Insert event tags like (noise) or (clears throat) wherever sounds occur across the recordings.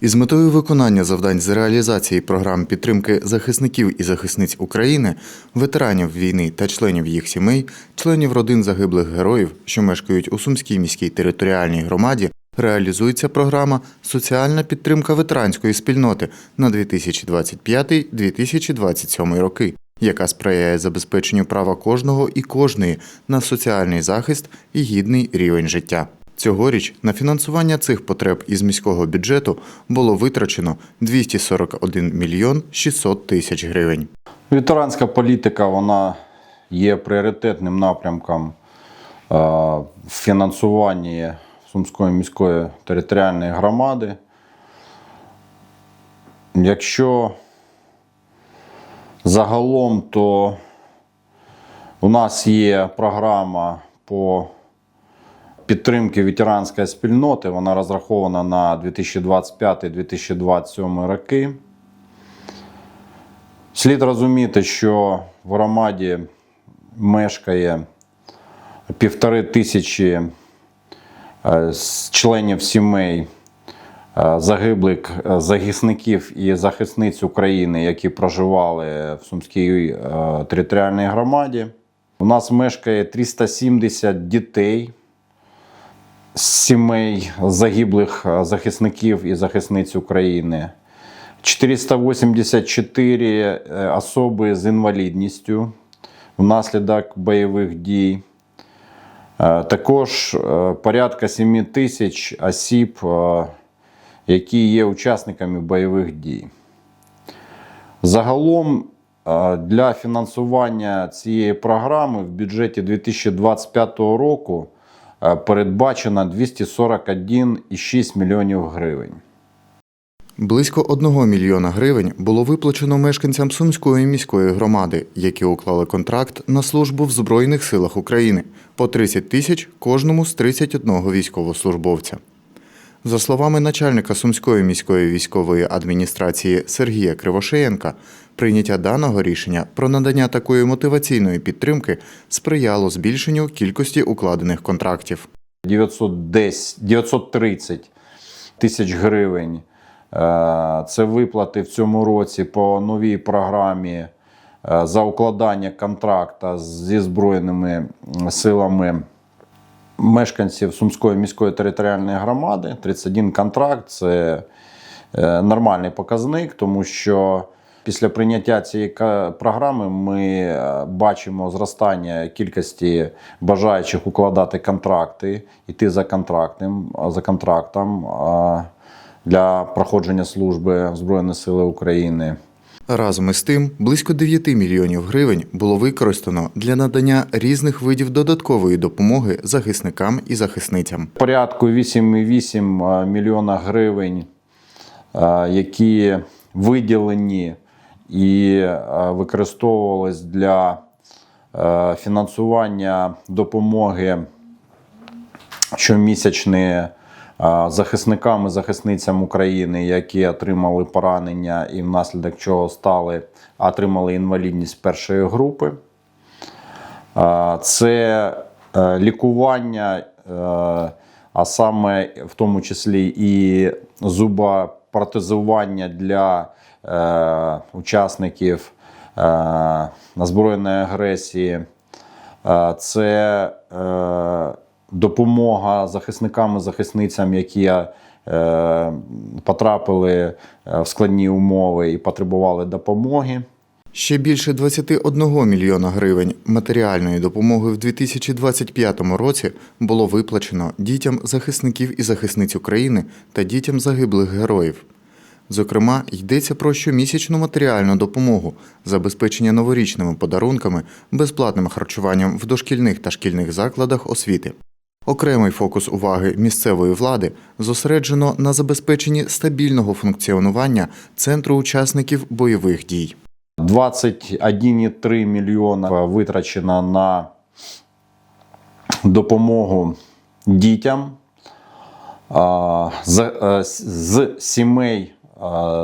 Із метою виконання завдань з реалізації програм підтримки захисників і захисниць України, ветеранів війни та членів їх сімей, членів родин загиблих героїв, що мешкають у Сумській міській територіальній громаді, реалізується програма Соціальна підтримка ветеранської спільноти на 2025-2027 роки, яка сприяє забезпеченню права кожного і кожної на соціальний захист і гідний рівень життя. Цьогоріч на фінансування цих потреб із міського бюджету було витрачено 241 мільйон 600 тисяч гривень. Ветеранська політика вона є пріоритетним напрямком в фінансуванні Сумської міської територіальної громади. Якщо загалом, то у нас є програма по підтримки ветеранської спільноти. Вона розрахована на 2025-2027 роки. Слід розуміти, що в громаді мешкає півтори тисячі е, членів сімей е, загиблих е, захисників і захисниць України, які проживали в Сумській територіальній громаді. У нас мешкає 370 дітей сімей загиблих е, захисників і захисниць України. 484 е, особи з інвалідністю внаслідок бойових дій. Е, Також порядка 7 тисяч осіб, які є учасниками бойових дій. Загалом для фінансування цієї програми в бюджеті 2025 року передбачено 241,6 мільйонів гривень. Близько 1 мільйона гривень було виплачено мешканцям Сумської міської громади, які уклали контракт на службу в Збройних силах України по 30 тисяч кожному з 31 військовослужбовця. За словами начальника Сумської міської військової адміністрації Сергія Кривошеєнка, прийняття даного рішення про надання такої мотиваційної підтримки сприяло збільшенню кількості укладених контрактів. 910, 930 тисяч гривень. Е, Це виплати в цьому році по новій програмі е, за укладання контракта зі Збройними силами мешканців Сумської міської територіальної громади. 31 контракт це е, нормальний показник, тому що після прийняття цієї програми ми е, бачимо зростання кількості бажаючих укладати контракти, йти за контрактом, за контрактом для проходження служби в Збройних Сили України. Разом із тим, близько 9 мільйонів гривень було використано для надання різних видів додаткової допомоги захисникам і захисницям. порядку 8,8 мільйона гривень, е, які виділені і е, використовувались для е, фінансування допомоги щомісячної е, захисникам і захисницям України, які отримали поранення і внаслідок чого стали отримали інвалідність першої групи. Це е, лікування, е, а саме в тому числі і зубопротезування для е, учасників збройної агресії. Це допомога захисникам і захисницям, які е, потрапили е, в складні умови і потребували допомоги. Ще більше 21 мільйона гривень матеріальної допомоги в 2025 році було виплачено дітям захисників і захисниць України та дітям загиблих героїв. Зокрема, йдеться про щомісячну матеріальну допомогу, забезпечення новорічними подарунками, безплатним харчуванням в дошкільних та шкільних закладах освіти. Окремий фокус уваги місцевої влади зосереджено на забезпеченні стабільного функціонування центру учасників бойових дій. 21,3 мільйона витрачено на допомогу дітям з, е, з сімей,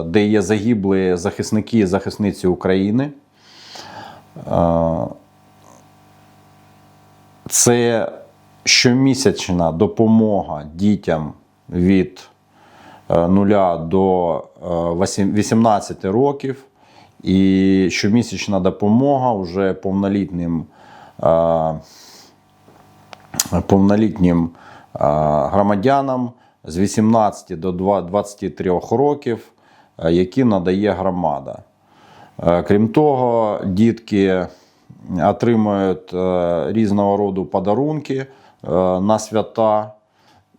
де є загиблі захисники і захисниці України. Це щомісячна допомога дітям від е, 0 до е, 18 років. І щомісячна допомога вже повнолітнім, е, повнолітнім е, громадянам з 18 до 23 років, е, які надає громада. Е, Крім того, дітки отримують е, різного роду подарунки е, на свята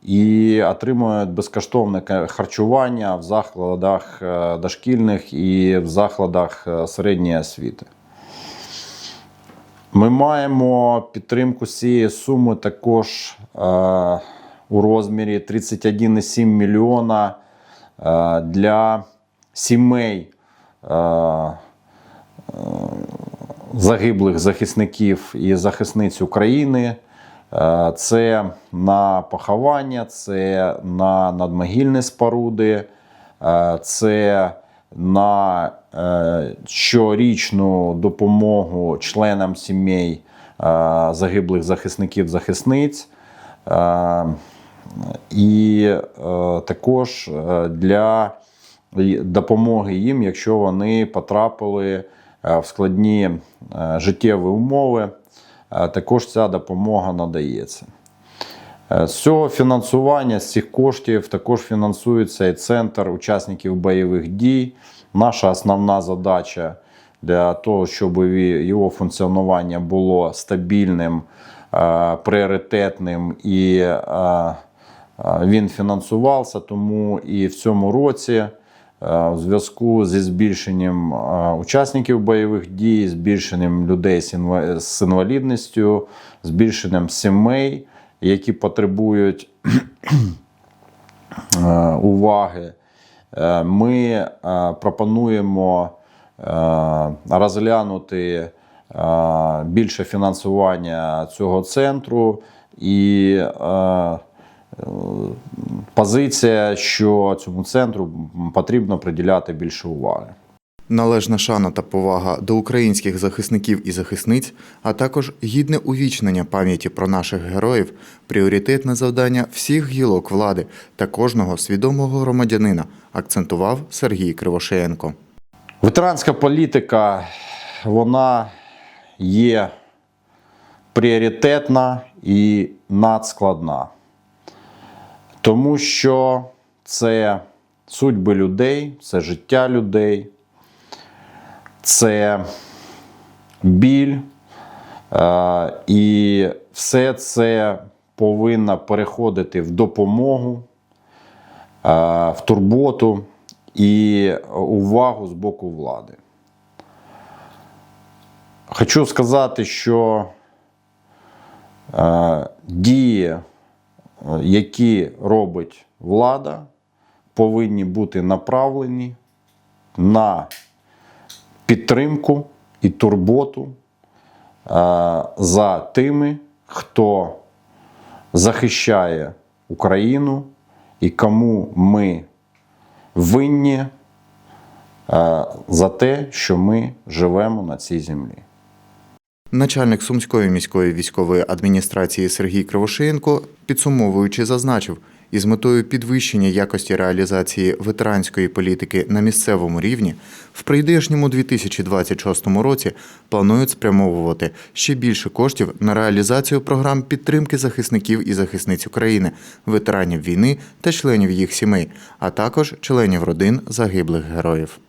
і отримують безкоштовне харчування в закладах е, дошкільних і в закладах е, середньої освіти. Ми маємо підтримку цієї суми також е, у розмірі 31,7 мільйона е, для сімей е, загиблих захисників і захисниць України. Е, Це на поховання, це на надмогильні споруди, е, це на е, щорічну допомогу членам сімей загиблих захисників захисниць. І також для допомоги їм, якщо вони потрапили в складні життєві умови, також ця допомога надається. Е, З цього фінансування, з цих коштів також фінансується і центр учасників бойових дій. Наша основна задача для того, щоб його функціонування було стабільним, е, пріоритетним і е, е, він фінансувався. Тому і в цьому році, е, в зв'язку зі збільшенням е, учасників бойових дій, збільшенням людей з інвалідністю, збільшенням сімей, які потребують (clears throat) е, уваги, е, ми е, пропонуємо е, розглянути е, більше фінансування цього центру і е, е, позиція, що цьому центру потрібно приділяти більше уваги. Належна шана та повага до українських захисників і захисниць, а також гідне увічнення пам'яті про наших героїв пріоритетне завдання всіх гілок влади та кожного свідомого громадянина, акцентував Сергій Кривошеєнко. Ветеранська політика вона є пріоритетна і надскладна, тому що це судьби людей, це життя людей, це біль, і все це повинно переходити в допомогу, в турботу і увагу з боку влади. Хочу сказати, що дії, які робить влада, повинні бути направлені на підтримку і турботу е, за тими, хто захищає Україну і кому ми винні е, за те, що ми живемо на цій землі. Начальник Сумської міської військової адміністрації Сергій Кривошеєнко, підсумовуючи, зазначив, із метою підвищення якості реалізації ветеранської політики на місцевому рівні в прийдешньому 2026 році планують спрямовувати ще більше коштів на реалізацію програм підтримки захисників і захисниць України, ветеранів війни та членів їх сімей, а також членів родин загиблих героїв.